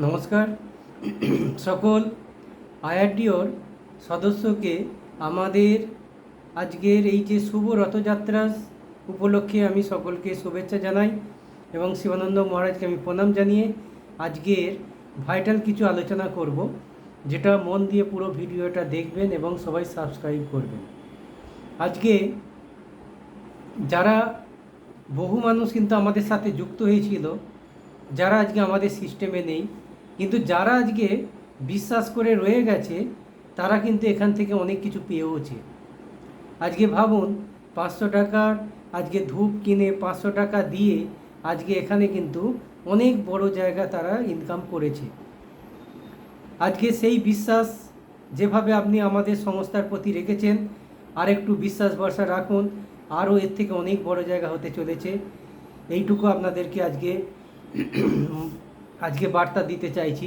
নমস্কার। সকল আইআরডিওর সদস্যকে আমাদের আজকের এই যে শুভ রথযাত্রা উপলক্ষে আমি সকলকে শুভেচ্ছা জানাই এবং শিবানন্দ মহারাজকে আমি প্রণাম জানিয়ে আজকের ভাইটাল কিছু আলোচনা করব, যেটা মন দিয়ে পুরো ভিডিওটা দেখবেন এবং সবাই সাবস্ক্রাইব করবেন। আজকে যারা বহু মানুষ কিন্তু আমাদের সাথে যুক্ত হয়েছিল, যারা আজকে আমাদের সিস্টেমে নেই কিন্তু যারা আজকে বিশ্বাস করে রয়ে গেছে, তারা কিন্তু এখান থেকে অনেক কিছু পেয়েওছে। আজকে ভাবুন, পাঁচশো টাকার আজকে ধূপ কিনে পাঁচশো টাকা দিয়ে আজকে এখানে কিন্তু অনেক বড় জায়গা তারা ইনকাম করেছে। আজকে সেই বিশ্বাস যেভাবে আপনি আমাদের সংস্থার প্রতি রেখেছেন আর একটু বিশ্বাস ভরসা রাখুন, আরও এর থেকে অনেক বড় জায়গা হতে চলেছে। এইটুকু আপনাদেরকে আজকে আজকে বার্তা দিতে চাইছি।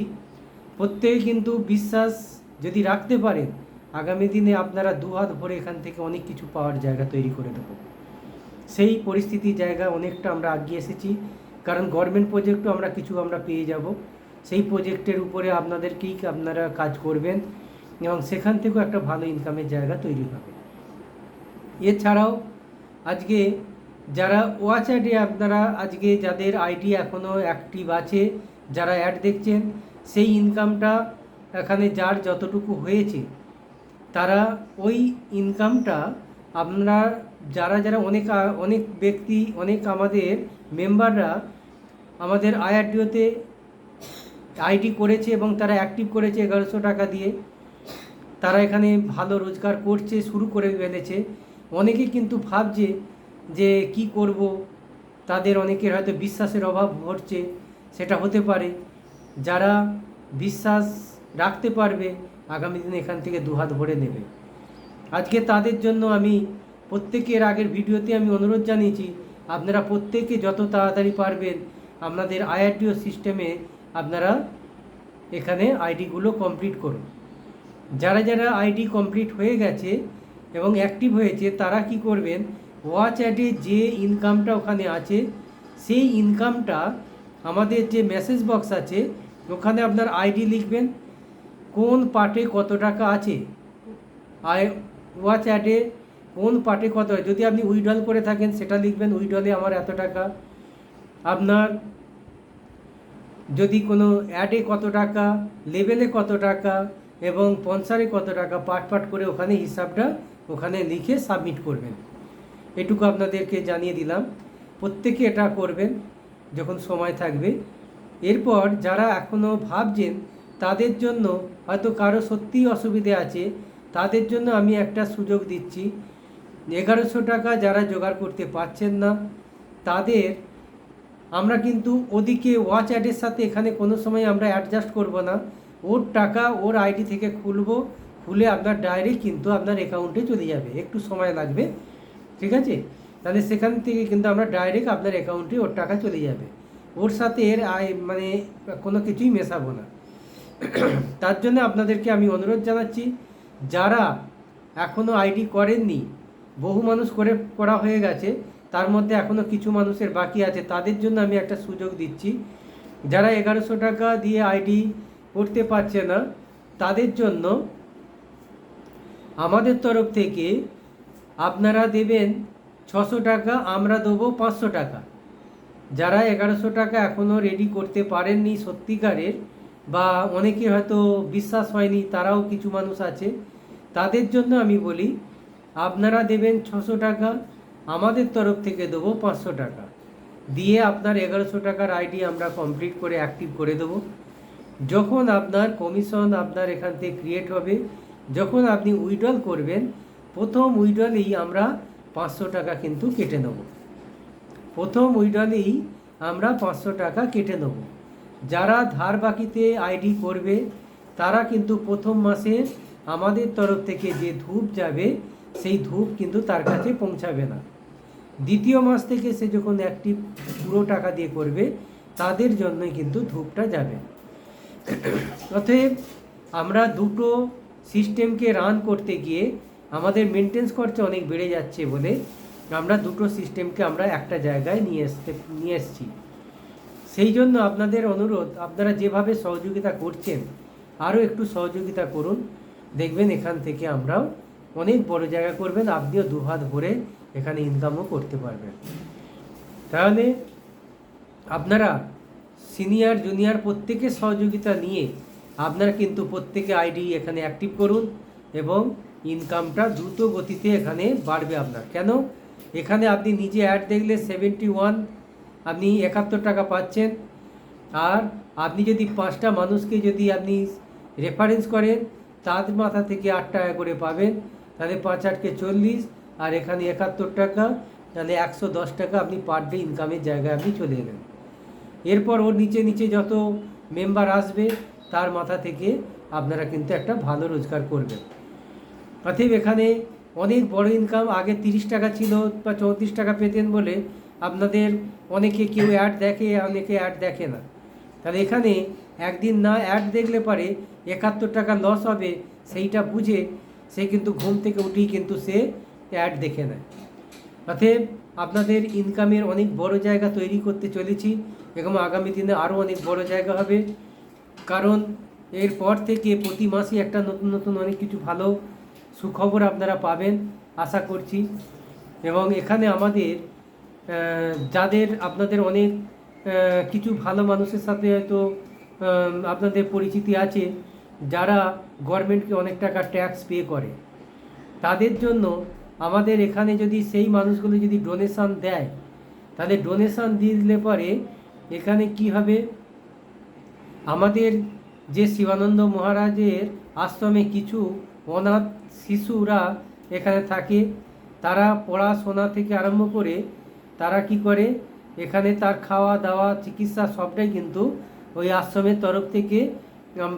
প্রত্যেকে কিন্তু বিশ্বাস যদি রাখতে পারেন, আগামী দিনে আপনারা দুহাত ভরে এখান থেকে অনেক কিছু পাওয়ার জায়গা তৈরি করে দেবো। সেই পরিস্থিতি জায়গা অনেকটা আমরা আগিয়ে এসেছি। কারণ গভর্নমেন্ট প্রজেক্টও আমরা কিছু আমরা পেয়ে যাব। সেই প্রজেক্টের উপরে আপনাদেরকেই আপনারা কাজ করবেন এবং সেখান থেকেও একটা ভালো ইনকামের জায়গা তৈরি হবে। এছাড়াও আজকে যারা ওয়াচ অ্যাডে আপনারা আজকে যাদের আইডি এখনও অ্যাক্টিভ আছে যারা অ্যাড দেখছেন, সেই ইনকামটা এখানে যার যতটুকু হয়েছে, তারা ওই ইনকামটা আপনারা যারা যারা অনেক অনেক ব্যক্তি, অনেক আমাদের মেম্বাররা আমাদের আইআরডিওতে আইডি করেছে এবং তারা অ্যাক্টিভ করেছে এগারোশো টাকা দিয়ে, তারা এখানে ভালো রোজগার করছে, শুরু করে ফেলেছে। অনেকে কিন্তু ভাবছে যে কি করব, তাদের অনেকের হয়তো বিশ্বাসের অভাব ঘটছে সেটা হতে পারে। যারা বিশ্বাস রাখতে পারবে, আগামী দিনে এখান থেকে দুহাত ভরে নেবে। আজকে তাদের জন্য আমি প্রত্যেকের আগের ভিডিওতে আমি অনুরোধ জানিয়েছি, আপনারা প্রত্যেকে যত তাড়াতাড়ি পারবেন, আপনাদের আইআরটিও সিস্টেমে আপনারা এখানে আইডিগুলো কমপ্লিট করুন। যারা যারা আইডি কমপ্লিট হয়ে গেছে এবং অ্যাক্টিভ হয়েছে, তারা কি করবেন, ওয়াচ অ্যাডে যে ইনকামটা ওখানে আছে, সেই ইনকামটা আমাদের যে মেসেজ বক্স আছে, ওখানে আপনার আইডি লিখবেন, কোন পার্টে কত টাকা আছে আই ওয়াচ অ্যাডে কোন পার্টে কত যদি আপনি উইড্রল করে থাকেন, সেটা লিখবেন উইড্রলে আমার এত টাকা। আপনার যদি কোনো অ্যাডে কত টাকা লেভেলে কত টাকা, এবং পনসারে কত টাকা, পাট পাট করে ওখানে হিসাবটা ওখানে লিখে সাবমিট করবেন। এটুকু আপনাদেরকে জানিয়ে দিলাম। প্রত্যেকে এটা করবেন। যখন সময় থাকবে। এরপর যারা এখনও ভাবছেন তাদের জন্য হয়তো কারও সত্যিই অসুবিধে আছে, তাদের জন্য আমি একটা সুযোগ দিচ্ছি। এগারোশো টাকা যারা জোগাড় করতে পারছেন না, তাদের আমরা কিন্তু ওদিকে ওয়াচ অ্যাডের সাথে এখানে কোনো সময় আমরা অ্যাডজাস্ট করব না। ওর টাকা, ওর আইডি থেকে খুলবো, খুলে আপনার ডাইরেক্ট কিন্তু আপনার অ্যাকাউন্টে চলে যাবে। একটু সময় লাগবে, ঠিক আছে? তাহলে সেখান থেকে কিন্তু আমরা ডাইরেক্ট আপনার অ্যাকাউন্টে ওর টাকা চলে যাবে। ওর সাথে এর আয় মানে কোনো কিছুই মেশাবো না। তার জন্য আপনাদেরকে আমি অনুরোধ জানাচ্ছি, যারা এখনও আইডি করেননি, বহু মানুষ করে করা হয়ে গেছে, তার মধ্যে এখনও কিছু মানুষের বাকি আছে, তাদের জন্য আমি একটা সুযোগ দিচ্ছি। যারা এগারোশো টাকা দিয়ে আইডি করতে পারছে না, তাদের জন্য আমাদের তরফ থেকে আপনারা দেবেন ছশো টাকা, আমরা দেবো পাঁচশো টাকা। যারা এগারোশো টাকা এখনও রেডি করতে পারেননি সত্যিকারের বা অনেকে হয়তো বিশ্বাস হয়নি, তারাও কিছু মানুষ আছে, তাদের জন্য আমি বলি, আপনারা দেবেন ছশো টাকা, আমাদের তরফ থেকে দেবো পাঁচশো টাকা। দিয়ে আপনার এগারোশো টাকার আইডি আমরা কমপ্লিট করে অ্যাক্টিভ করে দেবো। যখন আপনার কমিশন আপনার এখান থেকে ক্রিয়েট হবে, যখন আপনি উইড্রল করবেন, প্রথম উইড্রলেই আমরা পাঁচশো টাকা কিন্তু কেটে নেব। প্রথম উইড্রলেই আমরা পাঁচশো টাকা কেটে নেব। যারা ধার বাকিতে আইডি করবে, তারা কিন্তু প্রথম মাসে আমাদের তরফ থেকে যে ধূপ যাবে, সেই ধূপ কিন্তু তার কাছে পৌঁছাবে না। দ্বিতীয় মাস থেকে সে যখন একটি পুরো টাকা দিয়ে করবে, তাদের জন্যই কিন্তু ধূপটা যাবে। অতএব আমরা দুটো সিস্টেমকে রান করতে গিয়ে আমাদের মেনটেন্স খরচা অনেক বেড়ে যাচ্ছে বলে আমরা দুটো সিস্টেমকে আমরা একটা জায়গায় নিয়ে আসতে নিয়ে এসেছি। সেই জন্য আপনাদের অনুরোধ, আপনারা যেভাবে সহযোগিতা করছেন, আরও একটু সহযোগিতা করুন। দেখবেন এখান থেকে আমরাও অনেক বড় জায়গা করবেন, আপনিও দুহাত ভরে এখানে ইনকামও করতে পারবেন। তাহলে আপনারা সিনিয়র জুনিয়র প্রত্যেকের সহযোগিতা নিয়ে আপনারা কিন্তু প্রত্যেকে আইডি এখানে অ্যাক্টিভ করুন। এবং ইনকামটা দ্রুত গতিতে এখানে বাড়বে আপনার। কেন? এখানে আপনি নিজে অ্যাড দেখলে সেভেন্টি ওয়ান আপনি একাত্তর টাকা পাচ্ছেন। আর আপনি যদি পাঁচটা মানুষকে যদি আপনি রেফারেন্স করেন, তার মাথা থেকে আট টাকা করে পাবেন। তাহলে পাঁচ আটকে চল্লিশ, আর এখানে একাত্তর টাকা, তাহলে একশো দশ টাকা আপনি পার ডে ইনকামের জায়গায় আপনি চলে এলেন। এরপর ওর নিচে নিচে যত মেম্বার আসবে, তার মাথা থেকে আপনারা কিন্তু একটা ভালো রোজগার করবেন। অতএব এখানে অনেক বড় ইনকাম আগে তিরিশ টাকা ছিল বা চৌত্রিশ টাকা পেতেন বলে আপনাদের অনেকে কেউ অ্যাড দেখে, অনেকে অ্যাড দেখে না। তাহলে এখানে একদিন না অ্যাড দেখলে পারে একাত্তর টাকা লস হবে, সেইটা বুঝে সে কিন্তু ঘুম থেকে উঠেই কিন্তু সে অ্যাড দেখে নেয়। অতএব আপনাদের ইনকামের অনেক বড় জায়গা তৈরি করতে চলেছি এবং আগামী দিনে আরও অনেক বড় জায়গা হবে। কারণ এরপর থেকে প্রতি মাসে একটা নতুন নতুন অনেক কিছু ভালো সুখবর আপনারা পাবেন, আশা করছি। এবং এখানে আমাদের যাদের আপনাদের অনেক কিছু ভালো মানুষের সাথে হয়তো আপনাদের পরিচিতি আছে, যারা গভর্নমেন্টকে অনেক টাকা ট্যাক্স পে করে, তাদের জন্য আমাদের এখানে যদি সেই মানুষগুলো যদি ডোনেশান দেয়, তাহলে ডোনেশন দিলে পরে এখানে কি হবে? আমাদের যে শিবানন্দ মহারাজের আশ্রমে কিছু অনাথ শিশুরা এখানে থাকে। তারা পড়াশোনা থেকে আরম্ভ করে তারা কি করে? এখানে তার খাওয়া দাওয়া, চিকিৎসা সবটাই কিন্তু ওই আশ্রমের তরফ থেকে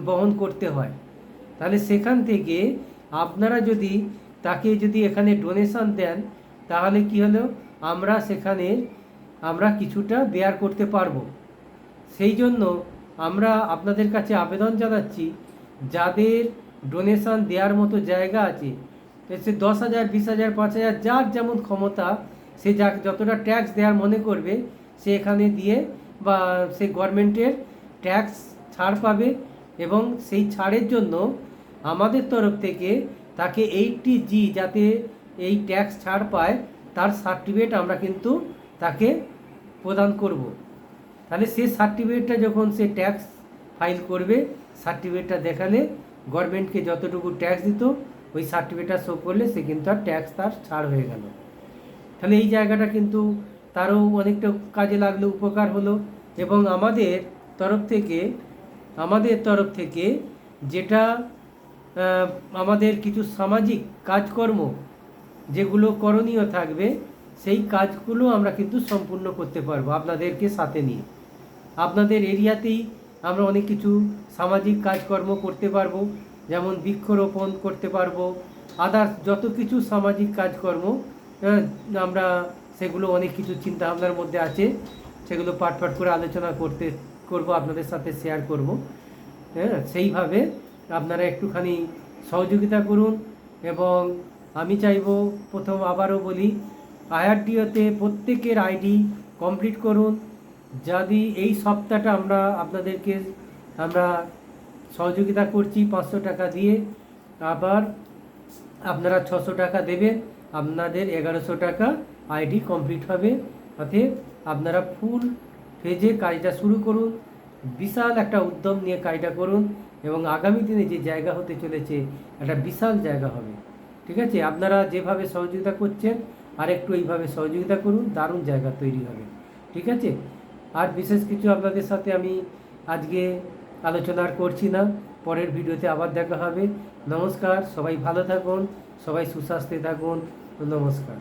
বহন করতে হয়। তাহলে সেখান থেকে আপনারা যদি তাকে যদি এখানে ডোনেশন দেন, তাহলে কি হলো? আমরা সেখানে, আমরা কিছুটা বেয়ার করতে পারব। সেই জন্য আমরা আপনাদের কাছে আবেদন জানাচ্ছি, যাদের ডোনেশন দেওয়ার মতো জায়গা আছে। সে দশ হাজার, বিশ হাজার, পাঁচ হাজার, যার যেমন ক্ষমতা, সে যা যতটা ট্যাক্স দেওয়ার মনে করবে, সে এখানে দিয়ে বা সে গভর্নমেন্টের ট্যাক্স ছাড় পাবে এবং সেই ছাড়ের জন্য আমাদের তরফ থেকে তাকে এইটটি জি যাতে এই ট্যাক্স ছাড় পায়, তার সার্টিফিকেট আমরা কিন্তু তাকে প্রদান করব। তাহলে সে সার্টিফিকেটটা যখন সে ট্যাক্স ফাইল করবে সার্টিফিকেটটা দেখালে গভর্নমেন্টকে যতটুকু ট্যাক্স দিত, ওই সার্টিফিকেটটা শো করলে সে কিন্তু আর ট্যাক্স তার ছাড় হয়ে গেল। তাহলে এই জায়গাটা কিন্তু তারও অনেকটা কাজে লাগল, উপকার হলো এবং আমাদের তরফ থেকে, আমাদের তরফ থেকে যেটা আমাদের কিছু সামাজিক কাজকর্ম যেগুলো করণীয় থাকবে, সেই কাজগুলো আমরা কিন্তু সম্পূর্ণ করতে পারব আপনাদেরকে সাথে নিয়ে। আপনাদের এরিয়াতেই আমরা অনেক কিছু সামাজিক কাজকর্ম করতে পারব যেমন বৃক্ষরোপণ করতে পারব আদার্স যত কিছু সামাজিক কাজকর্ম আহ, আমরা সেগুলো অনেক কিছু চিন্তা ভাবনার মধ্যে আছে সেগুলো পাট পাট করে আলোচনা করতে করব আপনাদের সাথে শেয়ার করব। হ্যাঁ সেইভাবে আপনারা একটুখানি সহযোগিতা করুন এবং আমি চাইব প্রথম আবারও বলি আইআরডিওতে প্রত্যেকের আইডি কমপ্লিট করুন। যদি এই সপ্তাহটা আমরা আপনাদেরকে আমরা সহযোগিতা করছি পাঁচশো টাকা দিয়ে, আবার আপনারা ছশো টাকা দেবেন আপনাদের এগারোশো টাকা আইডি কমপ্লিট হবে। অতএব আপনারা ফুল ফেজে কাজটা শুরু করুন, বিশাল একটা উদ্যম নিয়ে কাজটা করুন এবং আগামী দিনে যে জায়গা হতে চলেছে, একটা বিশাল জায়গা হবে। ঠিক আছে? আপনারা যেভাবে সহযোগিতা করছেন আর একটু এইভাবে সহযোগিতা করুন, দারুণ জায়গা তৈরি হবে। ঠিক আছে? আর বিশেষ কিছু আপনাদের সাথে আমি আজকে আলোচনা করছি না। পরের ভিডিওতে আবার দেখা হবে। নমস্কার, সবাই ভালো থাকুন, সবাই সুস্বাস্থ্যে থাকুন। নমস্কার।